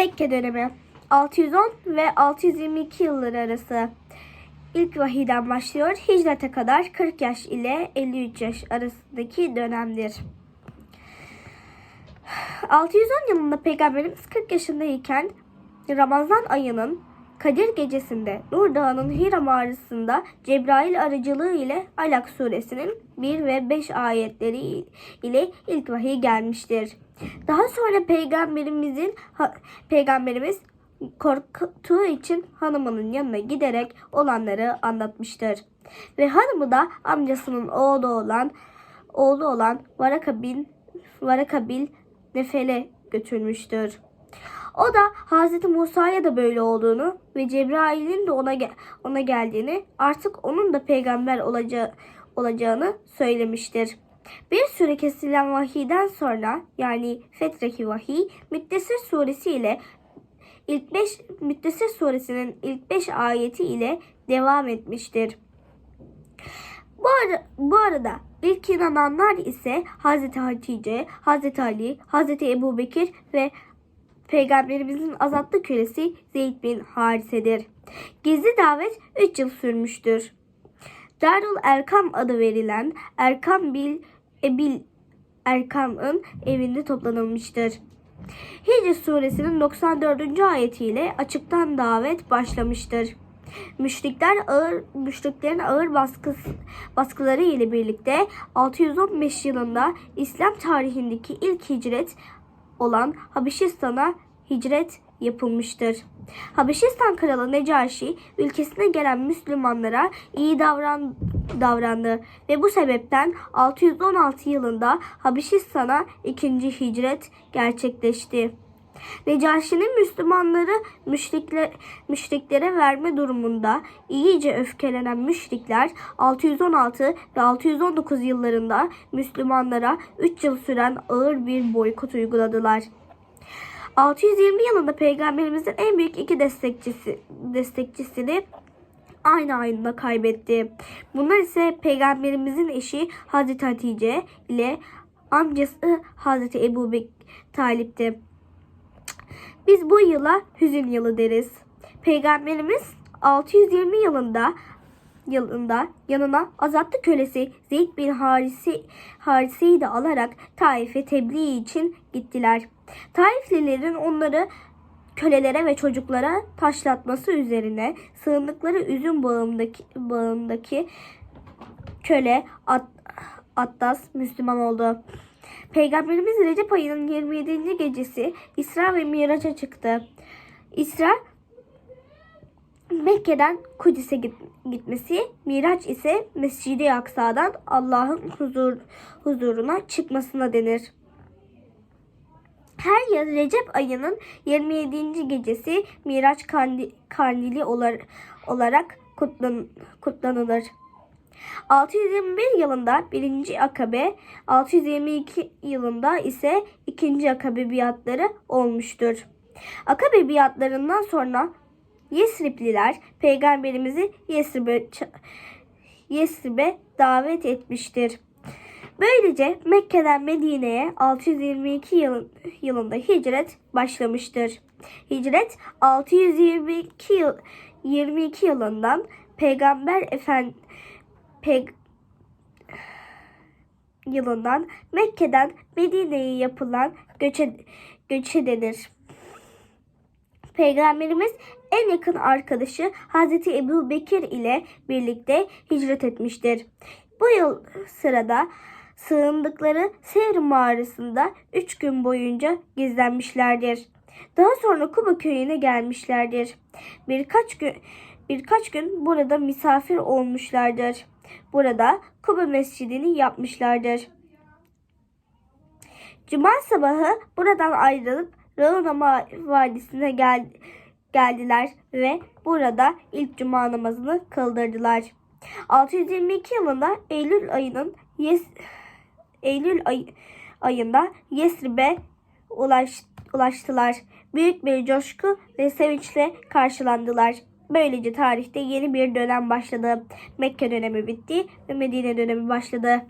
Mekke dönemi 610 ve 622 yılları arası. İlk vahiyden başlıyor. Hicrete kadar 40 yaş ile 53 yaş arasındaki dönemdir. 610 yılında Peygamberimiz 40 yaşındayken Ramazan ayının Kadir gecesinde Nur Dağı'nın Hira mağarasında Cebrail aracılığı ile Alak suresinin 1 ve 5 ayetleri ile ilk vahiy gelmiştir. Daha sonra peygamberimizin peygamberimiz korktuğu için hanımının yanına giderek olanları anlatmıştır. Ve hanımı da amcasının oğlu olan oğlu olan Varaka bin Varaka bil Nefel'e götürmüştür. O da Hazreti Musa'ya da böyle olduğunu ve Cebrail'in de ona ona geldiğini, artık onun da peygamber olacağı olacağını söylemiştir. Bir süre kesilen vahiyden sonra yani Fetreki vahiy Müddessir suresi ile ilk 5 Müddessir suresinin ilk 5 ayeti ile devam etmiştir. Bu, ara- bu arada ilk inananlar ise Hazreti Hatice, Hazreti Ali, Hazreti Ebu Bekir ve Peygamberimizin azatlı kölesi Zeyd bin Harise'dir. Gizli davet 3 yıl sürmüştür. Darul Erkam adı verilen Erkam bil Ebil Erkam'ın evinde toplanılmıştır. Hicr suresinin 94. ayetiyle açıktan davet başlamıştır. Müşrikler ağır müşriklerin ağır baskısı, baskıları ile birlikte 615 yılında İslam tarihindeki ilk hicret olan Habeşistan'a hicret yapılmıştır. Habeşistan kralı Necaşi ülkesine gelen Müslümanlara iyi davran davrandı ve bu sebepten 616 yılında Habeşistan'a ikinci hicret gerçekleşti. Necaşi'nin Müslümanları müşrikler, müşriklere verme durumunda iyice öfkelenen müşrikler 616 ve 619 yıllarında Müslümanlara 3 yıl süren ağır bir boykot uyguladılar. 620 yılında peygamberimizin en büyük iki destekçisi destekçisini aynı ayında kaybetti. Bunlar ise peygamberimizin eşi Hazreti Hatice ile amcası Hazreti Ebu Bek Talip'ti. Biz bu yıla hüzün yılı deriz. Peygamberimiz 620 yılında yılında yanına azatlı kölesi Zeyd bin Harisi, Harise'yi de alarak Taif'e tebliğ için gittiler. Taiflilerin onları kölelere ve çocuklara taşlatması üzerine sığındıkları üzüm bağındaki, bağındaki köle At, Attas Müslüman oldu. Peygamberimiz Recep ayının 27. gecesi İsra ve Miraç'a çıktı. İsra Mekke'den Kudüs'e git- gitmesi, Miraç ise Mescid-i Aksa'dan Allah'ın huzur, huzuruna çıkmasına denir. Her yıl Recep ayının 27. gecesi Miraç kandi- Kandili olar- olarak kutlan- kutlanılır. 621 yılında birinci akabe, 622 yılında ise ikinci akabe biatları olmuştur. Akabe biatlarından sonra Yesripliler peygamberimizi Yesrib'e, Yesrib'e davet etmiştir. Böylece Mekke'den Medine'ye 622 yıl, yılında hicret başlamıştır. Hicret 622 yıl 22 yılından Peygamber Efendi Peg yılından Mekke'den Medine'ye yapılan göçe, göçe denir. Peygamberimiz en yakın arkadaşı Hazreti Ebu Bekir ile birlikte hicret etmiştir. Bu yıl sırada sığındıkları Sevr mağarasında 3 gün boyunca gizlenmişlerdir. Daha sonra Kuba köyüne gelmişlerdir. Birkaç gün birkaç gün burada misafir olmuşlardır. Burada Kuba Mescidini yapmışlardır. Cuma sabahı buradan ayrılıp Rauna Vadisi'ne gel geldiler ve burada ilk cuma namazını kıldırdılar. 622 yılında Eylül ayının Yes Eylül ay ayında Yesrib'e ulaş ulaştılar. Büyük bir coşku ve sevinçle karşılandılar. Böylece tarihte yeni bir dönem başladı. Mekke dönemi bitti ve Medine dönemi başladı.